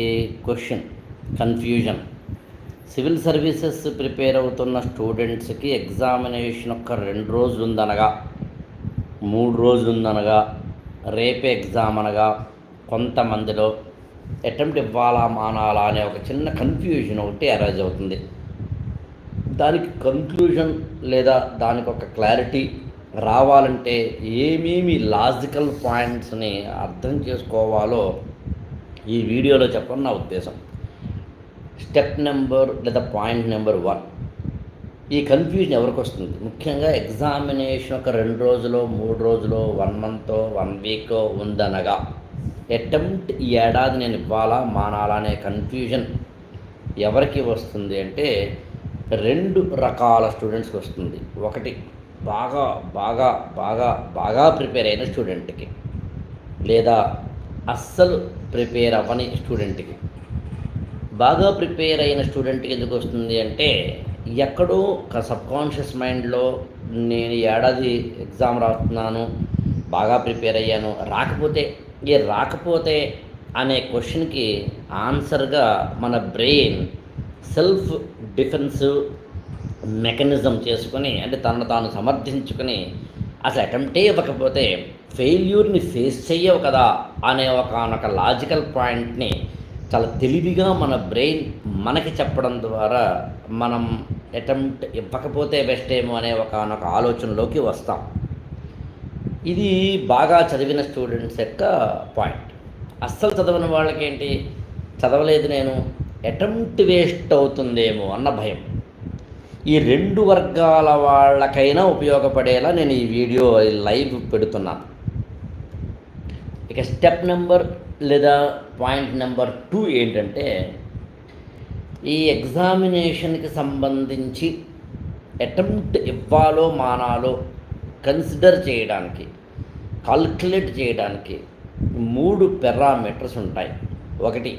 ఏ question? Confusion. Civil services prepare అవుతున్న స్టూడెంట్స్కి examination ఒక రెండు రోజులు ఉందనగా మూడు రోజులు ఉందనగా రేపే ఎగ్జామ్ అనగా కొంతమందిలో అటెంప్ట్ ఇవ్వాలా మానాలా అనే ఒక చిన్న కన్ఫ్యూజన్ ఒకటి అరైజ్ అవుతుంది. దానికి కన్క్లూజన్ లేదా దానికి ఒక క్లారిటీ రావాలంటే ఏమేమి లాజికల్ పాయింట్స్ని అర్థం చేసుకోవాలో ఈ వీడియోలో చెప్పడం నా ఉద్దేశం. స్టెప్ నెంబర్ లేదా పాయింట్ నెంబర్ వన్. ఈ కన్ఫ్యూజన్ ఎవరికి వస్తుంది? ముఖ్యంగా ఎగ్జామినేషన్ ఒక రెండు రోజులు మూడు రోజులు వన్ మంత్ వన్ వీక్ ఉందనగా అటెంప్ట్ ఈ ఏడాది నేను ఇవ్వాలా మానాలా అనే కన్ఫ్యూజన్ ఎవరికి వస్తుంది అంటే రెండు రకాల స్టూడెంట్స్కి వస్తుంది. ఒకటి బాగా బాగా బాగా బాగా ప్రిపేర్ అయిన స్టూడెంట్కి లేదా అస్సలు ప్రిపేర్ అవ్వని స్టూడెంట్కి బాగా ప్రిపేర్ అయిన స్టూడెంట్కి ఎందుకు వస్తుంది అంటే ఎక్కడో ఒక సబ్కాన్షియస్ మైండ్లో నేను ఏడాది ఎగ్జామ్ రాస్తున్నాను బాగా ప్రిపేర్ అయ్యాను రాకపోతే ఏ రాకపోతే అనే క్వశ్చన్కి ఆన్సర్గా మన బ్రెయిన్ సెల్ఫ్ డిఫెన్సివ్ మెకానిజం చేసుకొని అంటే తనను తాను సమర్థించుకొని అసలు అటెంప్టే ఇవ్వకపోతే ఫెయిల్యూర్ని ఫేస్ చేయవు కదా అనే ఒక లాజికల్ పాయింట్ని చాలా తెలివిగా మన బ్రెయిన్ మనకి చెప్పడం ద్వారా మనం అటెంప్ట్ ఇవ్వకపోతే బెస్ట్ ఏమో అనే ఒకనొక ఆలోచనలోకి వస్తాం. ఇది బాగా చదివిన స్టూడెంట్స్ యొక్క పాయింట్ అస్సలు చదవని వాళ్ళకేంటి? చదవలేదు నేను. అటెంప్ట్ వేస్ట్ అవుతుందేమో అన్న భయం. ఈ రెండు వర్గాల వాళ్ళకైనా ఉపయోగపడేలా నేను ఈ వీడియో లైవ్ పెడుతున్నాను ఇక స్టెప్ నెంబర్ లేదా పాయింట్ నెంబర్ టూ ఏంటంటే ఈ ఎగ్జామినేషన్కి సంబంధించి అటెంప్ట్ ఇవ్వాలో మానాలో కన్సిడర్ చేయడానికి కాల్కులేట్ చేయడానికి మూడు పెరామీటర్స్ ఉంటాయి. ఒకటి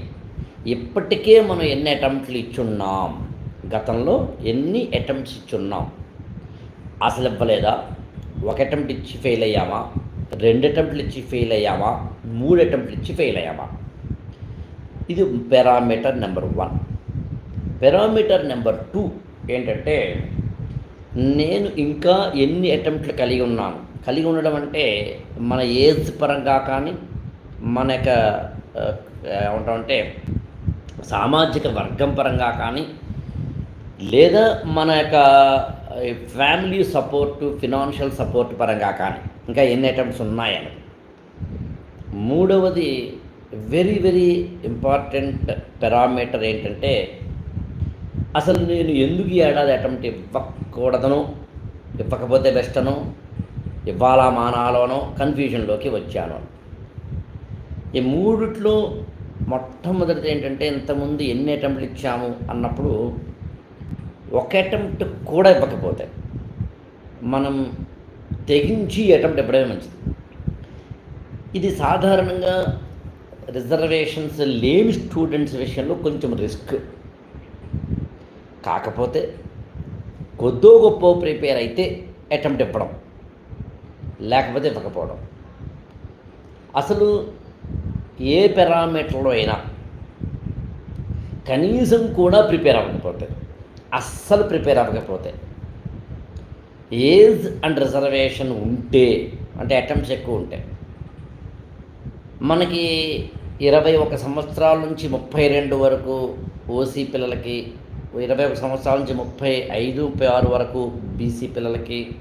ఇప్పటికే మనం ఎన్ని అటెంప్ట్లు ఇచ్చున్నాం? గతంలో ఎన్ని అటెంప్ట్స్ ఇచ్చున్నాం? అసలు ఇవ్వలేదా? ఒక అటెంప్ట్ ఇచ్చి ఫెయిల్ అయ్యామా? రెండు అటెంప్ట్లు ఇచ్చి ఫెయిల్ అయ్యామా? మూడు అటెంప్ట్లు ఇచ్చి ఫెయిల్ అయ్యామా? ఇది parameter number one parameter number two ఏంటంటే నేను ఇంకా ఎన్ని అటెంప్ట్లు కలిగి ఉన్నాను? కలిగి ఉండడం అంటే మన ఏజ్ పరంగా కానీ మన యొక్క ఏమంటామంటే సామాజిక వర్గం పరంగా కానీ లేదా మన యొక్క ఫ్యామిలీ సపోర్ట్ ఫినాన్షియల్ సపోర్ట్ పరంగా కానీ ఇంకా ఎన్ని ఐటమ్స్ ఉన్నాయని. మూడవది వెరీ వెరీ ఇంపార్టెంట్ పెరామీటర్ ఏంటంటే అసలు నేను ఎందుకు ఈ ఏడాది అటెంప్ట్ ఇవ్వకూడదను ఇవ్వకపోతే బెస్ట్ అను ఇవ్వాలా మానాలోనో కన్ఫ్యూజన్లోకి వచ్చాను. ఈ మూడిట్లో మొట్టమొదటిది ఏంటంటే ఇంతకుముందు ఎన్ని అటెంప్ట్లు ఇచ్చాము అన్నప్పుడు ఒక అటెంప్ట్ కూడా ఇవ్వకపోతే మనం తెగించి అటెంప్ట్ ఇవ్వడమే మంచిది. ఇది సాధారణంగా రిజర్వేషన్స్ లేని స్టూడెంట్స్ విషయంలో కొంచెం రిస్క్ కాకపోతే కొద్దో గొప్ప ప్రిపేర్ అయితే అటెంప్ట్ ఇవ్వడం లేకపోతే ఇవ్వకపోవడం. అసలు ఏ పారామీటర్లో అయినా కనీసం కూడా ప్రిపేర్ అవ్వకపోతే అస్సలు ప్రిపేర్ అవ్వకపోతే. ఏజ్ అండ్ రిజర్వేషన్ ఉంటే అంటే అటెంప్ట్స్ ఎక్కువ ఉంటే మనకి ఇరవై ఒక సంవత్సరాల నుంచి ముప్పై రెండు వరకు ఓసీ పిల్లలకి ఇరవై ఒక సంవత్సరాల నుంచి ముప్పై ఐదు ముప్పై ఆరు వరకు బీసీ పిల్లలకి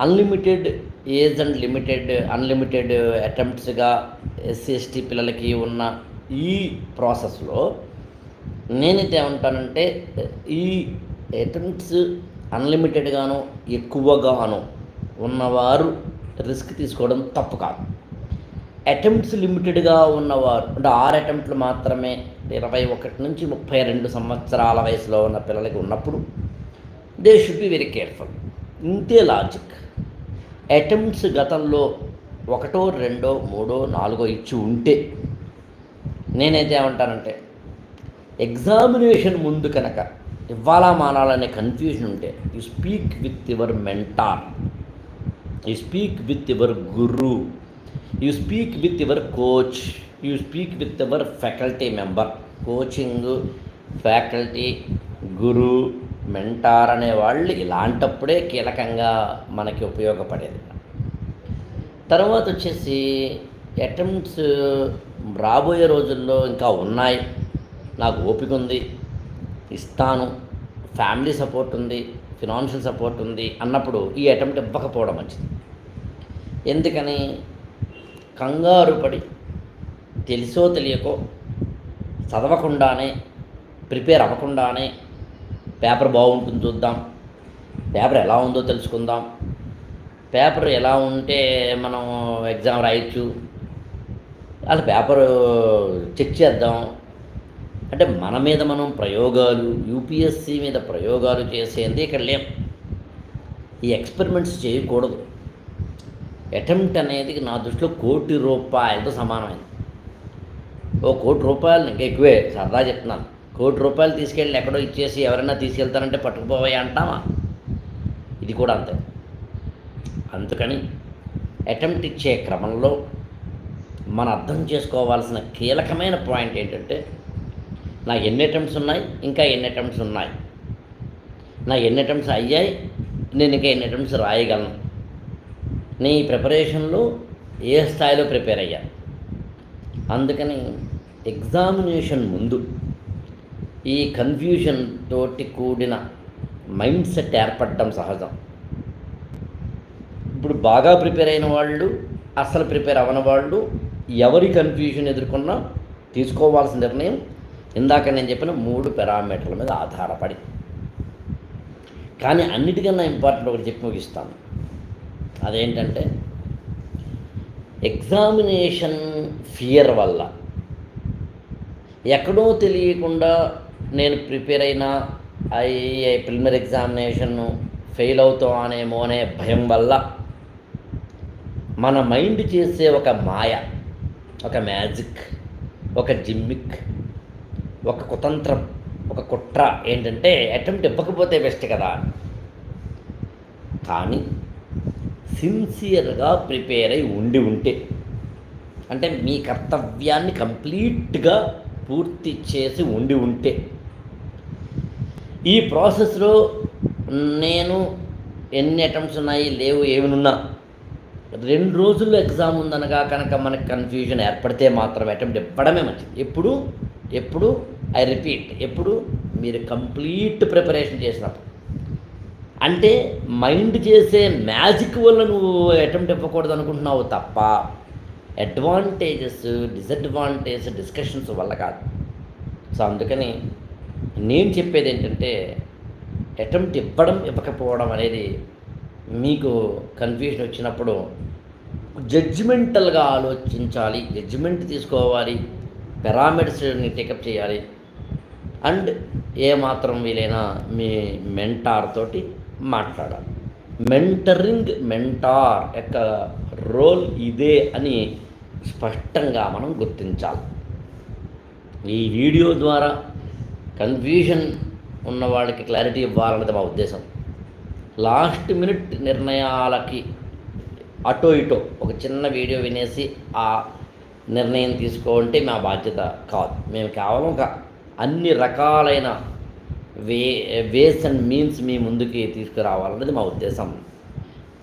unlimited age and limited unlimited అటెంప్ట్స్గా SC ST పిల్లలకి ఉన్న ఈ ప్రాసెస్లో నేనైతే ఏమంటానంటే ఈ అటెంప్ట్స్ అన్లిమిటెడ్గాను ఎక్కువగాను ఉన్నవారు రిస్క్ తీసుకోవడం తప్పు కాదు. అటెంప్ట్స్ లిమిటెడ్గా ఉన్నవారు అంటే ఆరు అటెంప్ట్లు మాత్రమే ఇరవై ఒకటి నుంచి ముప్పై రెండు సంవత్సరాల వయసులో ఉన్న పిల్లలకి ఉన్నప్పుడు they should be very careful ఇంతే లాజిక్ అటెంప్ట్స్ గతంలో ఒకటో రెండో మూడో నాలుగో ఇచ్చి ఉంటే నేనైతే ఏమంటానంటే ఎగ్జామినేషన్ ముందు కనుక ఇవ్వాలా మానాలనే కన్ఫ్యూజన్ ఉంటే you speak with your mentor you speak with your guru you speak with your coach you speak with your faculty member coaching faculty guru mentor అనే వాళ్ళు ఇలాంటప్పుడే కీలకంగా మనకి ఉపయోగపడేది. తర్వాత వచ్చేసి అటెంప్ట్స్ రాబోయే రోజుల్లో ఇంకా ఉన్నాయి. నాకు ఓపిక ఉంది ఇస్తాను ఫ్యామిలీ సపోర్ట్ ఉంది ఫినాన్షియల్ సపోర్ట్ ఉంది అన్నప్పుడు ఈ అటెంప్ట్ ఇవ్వకపోవడం మంచిది. ఎందుకని? కంగారు పడి తెలుసో తెలియకో చదవకుండానే ప్రిపేర్ అవ్వకుండానే పేపర్ బాగుంటుంది చూద్దాం పేపర్ ఎలా ఉందో తెలుసుకుందాం పేపర్ ఎలా ఉంటే మనం ఎగ్జామ్ రాయొచ్చు అలా పేపర్ చెక్ చేద్దాం అంటే మన మీద మనం ప్రయోగాలు యూపీఎస్సీ మీద ప్రయోగాలు చేసేది ఇక్కడ లేం. ఈ ఎక్స్పెరిమెంట్స్ చేయకూడదు. అటెంప్ట్ అనేది నా దృష్టిలో కోటి రూపాయలతో సమానమైంది. ఓ కోటి రూపాయలు ఇంకా ఎక్కువే సరదా చెప్తున్నాను. కోటి రూపాయలు తీసుకెళ్ళి ఎక్కడో ఇచ్చేసి ఎవరైనా తీసుకెళ్తారంటే పట్టుకుపోవాయి అంటామా ఇది కూడా అంతే. అందుకని అటెంప్ట్ ఇచ్చే క్రమంలో మనం అర్థం చేసుకోవాల్సిన కీలకమైన పాయింట్ ఏంటంటే నా ఎన్ని అటెంప్ట్స్ ఉన్నాయి? ఇంకా ఎన్ని అటెంప్ట్స్ ఉన్నాయి? నా ఎన్ని అటెంప్ట్స్ అయ్యాయి? నేను ఇంకా ఎన్ని అటెంప్ట్స్ రాయగలను? నీ ప్రిపరేషన్లో ఏ స్థాయిలో ప్రిపేర్ అయ్యాను అందుకని ఎగ్జామినేషన్ ముందు ఈ కన్ఫ్యూజన్ తోటి కూడిన మైండ్ సెట్ ఏర్పడడం సహజం. ఇప్పుడు బాగా ప్రిపేర్ అయిన వాళ్ళు అసలు ప్రిపేర్ అవ్వని వాళ్ళు ఎవరి కన్ఫ్యూజన్ ఎదుర్కొన్నా తీసుకోవాల్సిన నిర్ణయం ఇందాక నేను చెప్పిన మూడు పారామీటర్ల మీద ఆధారపడి. కానీ అన్నిటికన్నా ఇంపార్టెంట్ ఒకటి చెప్పి ముగిస్తాను. అదేంటంటే ఎగ్జామినేషన్ ఫియర్ వల్ల ఎక్కడో తెలియకుండా నేను ప్రిపేర్ అయిన ఐఏ ప్రిలిమినరీ ఎగ్జామినేషన్ ఫెయిల్ అవుతామనేమో అనే భయం వల్ల మన మైండ్ చేసే ఒక మాయ ఒక మ్యాజిక్ ఒక జిమ్మిక్ ఒక కుతంత్రం ఒక కుట్ర ఏంటంటే అటెంప్ట్ ఇవ్వకపోతే బెస్ట్ కదా. కానీ సిన్సియర్గా ప్రిపేర్ అయి ఉండి ఉంటే అంటే మీ కర్తవ్యాన్ని కంప్లీట్గా పూర్తి చేసి ఉండి ఉంటే ఈ ప్రాసెస్లో నేను ఎన్ని అటెంప్ట్స్ ఉన్నాయి లేవు ఏమనున్నా రెండు రోజుల్లో ఎగ్జామ్ ఉందనగా కనుక మనకు కన్ఫ్యూజన్ ఏర్పడితే మాత్రం అటెంప్ట్ ఇవ్వడమే మంచిది. ఎప్పుడు? ఎప్పుడు ఐ రిపీట్ ఎప్పుడు మీరు కంప్లీట్ ప్రిపరేషన్ చేసినప్పుడు. అంటే మైండ్ చేసే మ్యాజిక్ వల్ల నువ్వు అటెంప్ట్ ఇవ్వకూడదు అనుకుంటున్నావు తప్ప అడ్వాంటేజెస్ డిసడ్వాంటేజ్ డిస్కషన్స్ వల్ల కాదు. సో అందుకని నేను చెప్పేది ఏంటంటే అటెంప్ట్ ఇవ్వడం ఇవ్వకపోవడం అనేది మీకు కన్ఫ్యూజన్ వచ్చినప్పుడు జడ్జిమెంటల్గా ఆలోచించాలి జడ్జిమెంట్ తీసుకోవాలి పారామీటర్స్ని టేకప్ చేయాలి. అండ్ ఏమాత్రం వీలైనా మీ మెంటార్ తోటి మాట్లాడాలి. మెంటరింగ్ మెంటార్ యొక్క రోల్ ఇదే అని స్పష్టంగా మనం గుర్తించాలి. ఈ వీడియో ద్వారా కన్ఫ్యూషన్ ఉన్న వాళ్ళకి క్లారిటీ ఇవ్వాలన్నది మా ఉద్దేశం. లాస్ట్ మినిట్ నిర్ణయాలకి అటో ఇటో ఒక చిన్న వీడియో వినేసి ఆ నిర్ణయం తీసుకోవంటే మా బాధ్యత కాదు. మేము కేవలం ఒక అన్ని రకాలైన వే వేస్ అండ్ మీన్స్ మీ ముందుకి తీసుకురావాలన్నది మా ఉద్దేశం.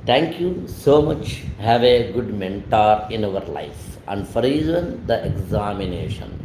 Thank you so much have a good mentor in our life and for ఈజన్ the examination